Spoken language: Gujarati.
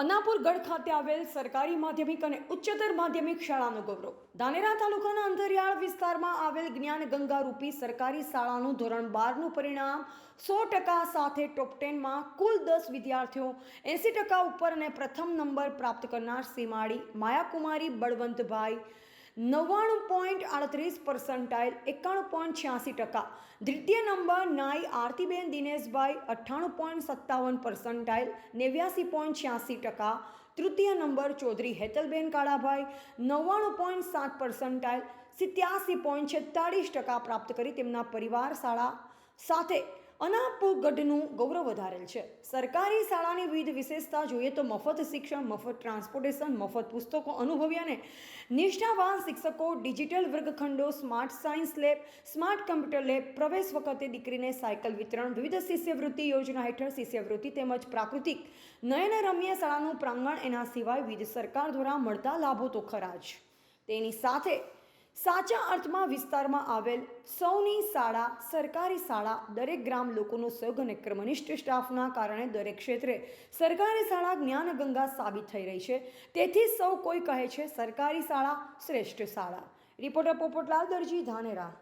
અનાપુર ગઢ ખાતે આવેલ સરકારી માધ્યમિક અને ઉચ્ચતર માધ્યમિક શાળાનો ગૌરવ. ધાનેરા તાલુકાના અંતરિયાળ વિસ્તારમાં આવેલ જ્ઞાન ગંગા રૂપી સરકારી શાળાનું ધોરણ બારનું પરિણામ સો ટકા સાથે ટોપ ટેનમાં કુલ દસ વિદ્યાર્થીઓ એંસી ટકા ઉપર અને પ્રથમ નંબર પ્રાપ્ત કરનાર સીમાડી માયાકુમારી બળવંતભાઈ નવ્વાણું પોઈન્ટ આડત્રીસ પર્સન્ટાઇલ, એકાણું પોઈન્ટ છ્યાસી ટકા. દ્વિતીય નંબર નાઈ આરતીબેન દિનેશભાઈ, અઠ્ઠાણું પોઈન્ટ સત્તાવન પર્સન્ટાઇલ, નેવ્યાસી પોઈન્ટ છ્યાસી ટકા. તૃતીય નંબર ચૌધરી હેતલબેન કાળાભાઈ, નવ્વાણું પોઈન્ટ સાત પર્સન્ટાઇલ, સિત્યાસી પોઈન્ટ છેતાળીસ ટકા પ્રાપ્ત કરી તેમના પરિવાર શાળા સાથે. અનાપુર ગઢનું ગૌરવ વધારેલ છે. સરકારી શાળાની વિવિધ વિશેષતા જોઈએ તો મફત શિક્ષણ, મફત ટ્રાન્સપોર્ટેશન, મફત પુસ્તકો અનુભવી અને નિષ્ઠાવાન શિક્ષકો, digital વર્ગખંડો, smart science lab, smart computer lab, પ્રવેશ વખતે દીકરીને સાયકલ વિતરણ, વિવિધ શિષ્યવૃત્તિ યોજના હેઠળ શિષ્યવૃત્તિ તેમજ પ્રાકૃતિક નયનરમ્ય શાળાનું પ્રાંગણ એના સિવાય વિવિધ સરકાર દ્વારા મળતા લાભો તો ખરા જ. તેની સાથે સાચા અર્થમાં વિસ્તારમાં આવેલ સૌની શાળા, સરકારી શાળા, દરેક ગ્રામ લોકોનો સહગ અને ક્રમનિષ્ઠ સ્ટાફના કારણે દરેક ક્ષેત્રે સરકારી શાળા જ્ઞાનગંગા સાબિત થઈ રહી છે. તેથી સૌ કોઈ કહે છે, સરકારી શાળા શ્રેષ્ઠ શાળા. રિપોર્ટર પોપટલાલ દરજી ધાનેરા.